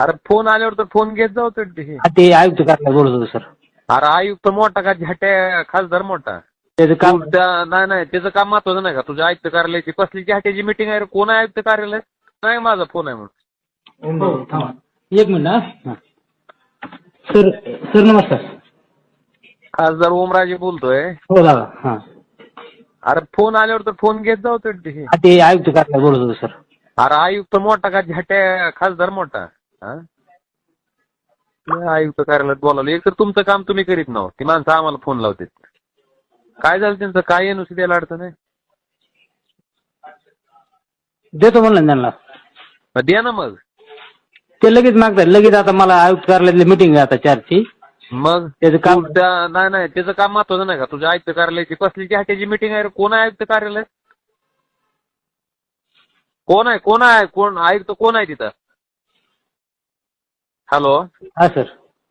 अरे फोन आल्यावर तर फोन घेत जाऊ तर ते. हा, ते आयुक्त कार्यालय बोलत होतो सर. अरे आयुक्त मोठा का झाट्या खासदार मोठा? त्याचं काम तू त्या- नाही नाही त्याचं काम महत्वाचं नाही का? तुझ्या आयुक्त कार्यालयाची कसली झाट्याची मिटिंग आहे रे? कोण आहे आयुक्त कार्यालय? नाही माझा फोन आहे म्हणून. हो, थांबा. एक मिनिट हा. हा. सर सर नमस्कार. खासदार ओमराजे बोलतोय. हो दादा हा. अरे फोन आल्यावर तर फोन घेत जाऊ तर ते. हा, ते आयुक्त कार्यालय बोलत होतो सर. अरे आयुक्त मोठा का झाट्या खासदार मोठा? आयुक्त कार्यालयात बोलावलं. एक तर तुमचं काम तुम्ही करीत नाहो ती माणसं आम्हाला फोन लावते काय झालं त्यांचं? काय एनओसी द्यायला अडचण आहे? देतो म्हणलं त्यांना. द्या ना मग. ते लगेच मागतात. लगेच आता मला आयुक्त कार्यालयातली मिटिंग आहे आता चारची. मग त्याचं काम तू त्या- नाही नाही. त्याचं काम महत्वाचं नाही का? तुझ्या आयुक्त कार्यालयाची कसली झाट्याची मिटिंग आहे रे? कोण आहे आयुक्त कार्यालय? कोण आहे? कोण आहे? कोण आयुक्त कोण आहे तिथं? हॅलो हा सर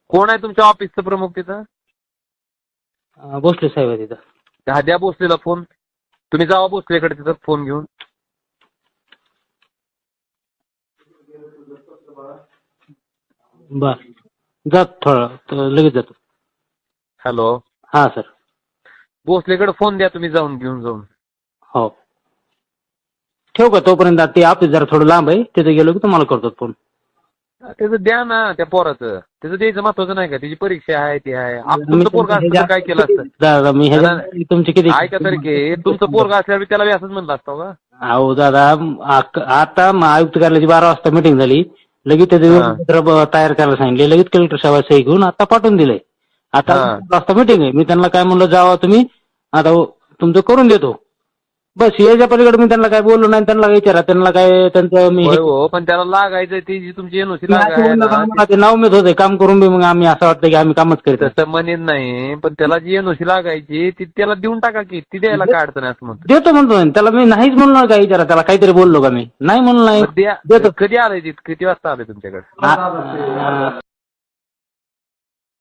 कोण आहे तुमच्या ऑफिसचं प्रमुख तिथं? अं, भोसले साहेब आहे तिथं. त्या द्या भोसलेला फोन तुम्ही जावा भोसलेकडे तिथं फोन घेऊन. बर. जात थोडं तर लगेच जातो. हॅलो हा सर भोसलेकडे फोन द्या तुम्ही जाऊन घेऊन जाऊन. हो. ठेवू का तोपर्यंत? ते ऑफिस जरा थोडं लांब आहे. तिथे गेलो की तुम्हाला करतो फोन त्याचं द्या ना त्या पोराचं. त्याचं द्यायचं महत्वाचं नाही का? त्याची परीक्षा आहे ती आहे. तुमचं पोरगा असतं काय केलं असतं? तुमचे किती ऐका तरी की तुमचं पोरगा असल्यावर त्याला बी असंच म्हणलं असतं का अहो दादा आता आयुक्त कार्यालयाची बारा वाजता मिटिंग झाली. लगेच त्याचे हा. ब- तयार करायला सांगितले. लगेच कलेक्टर साहेब सही घेऊन आता पाठवून दिलंय. आता हा. वाजता मिटिंग आहे. मी त्यांना काय म्हणलं जावा तुम्ही. आता हो, तुमचं करून देतो. बस याच्या पलीकडे मी त्यांना काय बोललो नाही त्यांना काय विचारा त्यांना काय त्यांचं मी होय हो पण त्याला लागायचं ती जी तुमची एनओसी मी असं लागाय म्हणलं का ना मला ते नाव मिळत होते काम करून बी मग आम्ही असं वाटतं की आम्ही कामच करीत. तसं म्हणेन नाही पण त्याला जी एनओसी लागायची ती त्याला देऊन टाका की ती द्यायला काय अडचण असं म्हणतो. देतो म्हणतो. त्याला मी नाहीच म्हणलो नाही का विचारा त्याला काहीतरी बोललो का मी? नाही म्हणलो नाही. देतो. कधी आलंय तिथं? किती वाजता आले तुमच्याकडे?